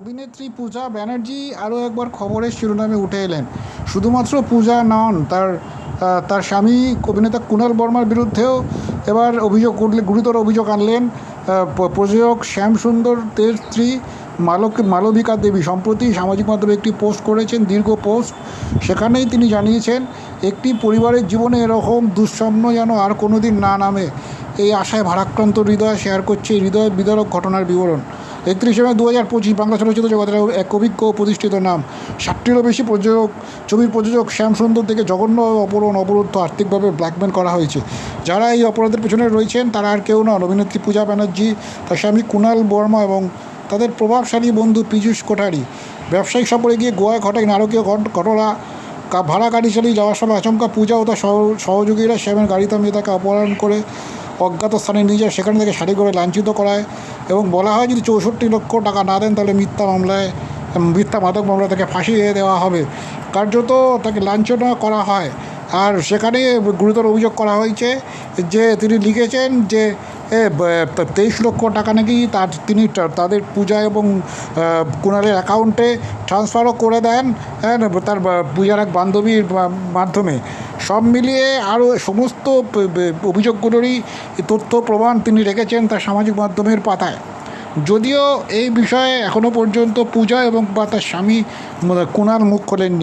অভিনেত্রী পূজা ব্যানার্জি আরও একবার খবরের শিরোনামে উঠে এলেন। শুধুমাত্র পূজা নন, তার তার স্বামী অভিনেতা কুণাল বর্মার বিরুদ্ধেও এবার অভিযোগ করলে, গুরুতর অভিযোগ আনলেন প্রযোজক শ্যামসুন্দর তের স্ত্রী মালক, মালবিকা দেবী। সম্প্রতি সামাজিক মাধ্যমে একটি পোস্ট করেছেন, দীর্ঘ পোস্ট। সেখানেই তিনি জানিয়েছেন, একটি পরিবারের জীবনে এরকম দুঃস্বপ্ন যেন আর কোনো দিন না নামে। এই আশায় ভারাক্রান্ত হৃদয় শেয়ার করছে, হৃদয় বিদারক ঘটনার বিবরণ। একত্রিশে মে দু হাজার পঁচিশ বাংলা চলচ্চিত্র জগতের এক অভিজ্ঞ প্রতিষ্ঠিত নাম। ষাটটিরও বেশি প্রযোজক, ছবির প্রযোজক শ্যামসুন্দর থেকে জঘন্য অপহরণ অবরুদ্ধ আর্থিকভাবে ব্ল্যাকমেল করা হয়েছে। যারা এই অপরাধের পেছনে রয়েছেন, তারা আর কেউ নন। অভিনেত্রী পূজা ব্যানার্জি, তার স্বামী কুণাল বর্মা এবং তাদের প্রভাবশালী বন্ধু পীযূষ কোঠারি। ব্যবসায়িক সফরে গিয়ে গোয়ায় ঘটায় নারকীয় ঘট- ঘটনা। ভাড়া গাড়ি চালিয়ে যাওয়ার সময় আচমকা পূজা ও তার সহ- সহযোগীরা শ্যামের গাড়ি থামিয়ে তাকে অপহরণ করে অজ্ঞাত স্থানে নিয়ে যায়। সেখানে থেকে শাড়ি করে লাঞ্ছিত করায়। এবং বলা হয় যদি চৌষট্টি লক্ষ টাকা না দেন, তাহলে মিথ্যা মামলায়, মিথ্যা মাদক মামলায় তাকে ফাঁসি দিয়ে দেওয়া হবে। কার্যত তাকে লাঞ্ছনা করা হয়। আর সেখানে গুরুতর অভিযোগ করা হয়েছে যে তিনি লিখেছেন যে তেইশ লক্ষ টাকা নাকি তার তিনি তাদের পূজা এবং কুণালের অ্যাকাউন্টে ট্রান্সফারও করে দেন তার পূজার এক বান্ধবীর মাধ্যমে। সব মিলিয়ে আরও সমস্ত অভিযোগগুলোরই তথ্য প্রমাণ তিনি রেখেছেন তার সামাজিক মাধ্যমের পাতায়। যদিও এই বিষয়ে এখনও পর্যন্ত পূজা এবং বা তার স্বামী কুণাল মুখ খোলেননি।